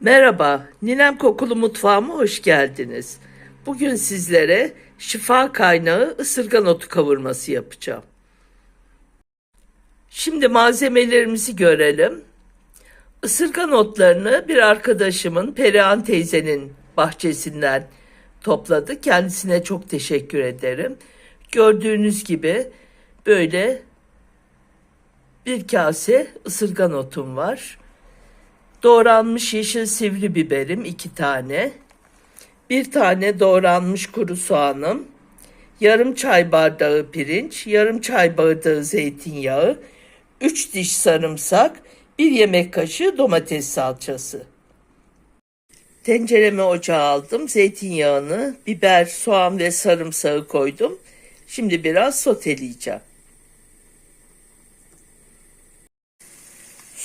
Merhaba, Ninem Kokulu Mutfağıma hoş geldiniz. Bugün sizlere şifa kaynağı ısırgan otu kavurması yapacağım. Şimdi malzemelerimizi görelim. Isırgan otlarını bir arkadaşımın Perihan teyzenin bahçesinden topladı. Kendisine çok teşekkür ederim. Gördüğünüz gibi böyle bir kase ısırgan otum var. Doğranmış yeşil sivri biberim iki tane. Bir tane doğranmış kuru soğanım. Yarım çay bardağı pirinç, yarım çay bardağı zeytinyağı, üç diş sarımsak, bir yemek kaşığı domates salçası. Tencereme ocağa aldım. Zeytinyağını, biber, soğan ve sarımsağı koydum. Şimdi biraz soteleyeceğim.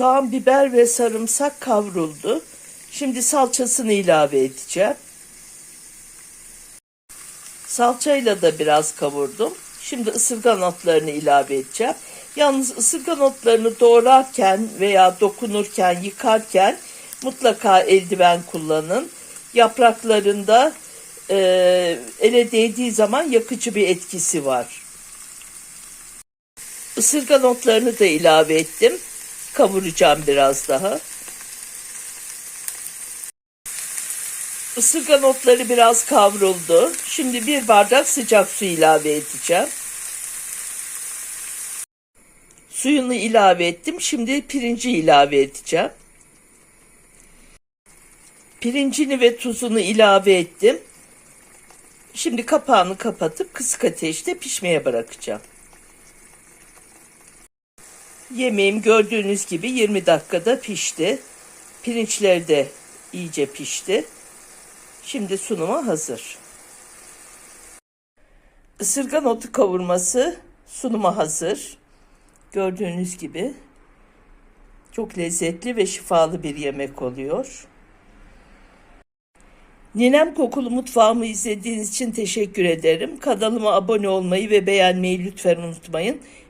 Soğan, biber ve sarımsak kavruldu. Şimdi salçasını ilave edeceğim. Salçayla da biraz kavurdum. Şimdi ısırgan otlarını ilave edeceğim. Yalnız ısırgan otlarını doğrarken veya dokunurken, yıkarken mutlaka eldiven kullanın. Yapraklarında e, ele değdiği zaman yakıcı bir etkisi var. Isırgan otlarını da ilave ettim. Kavuracağım biraz daha. Isırgan otları biraz kavruldu. Şimdi bir bardak sıcak su ilave edeceğim. Suyunu ilave ettim. Şimdi pirinci ilave edeceğim. Pirincini ve tuzunu ilave ettim. Şimdi kapağını kapatıp kısık ateşte pişmeye bırakacağım. Yemeğim gördüğünüz gibi 20 dakikada pişti. Pirinçler de iyice pişti. Şimdi sunuma hazır. Isırgan otu kavurması sunuma hazır. Gördüğünüz gibi çok lezzetli ve şifalı bir yemek oluyor. Ninem Kokulu Mutfağımı izlediğiniz için teşekkür ederim. Kanalıma abone olmayı ve beğenmeyi lütfen unutmayın.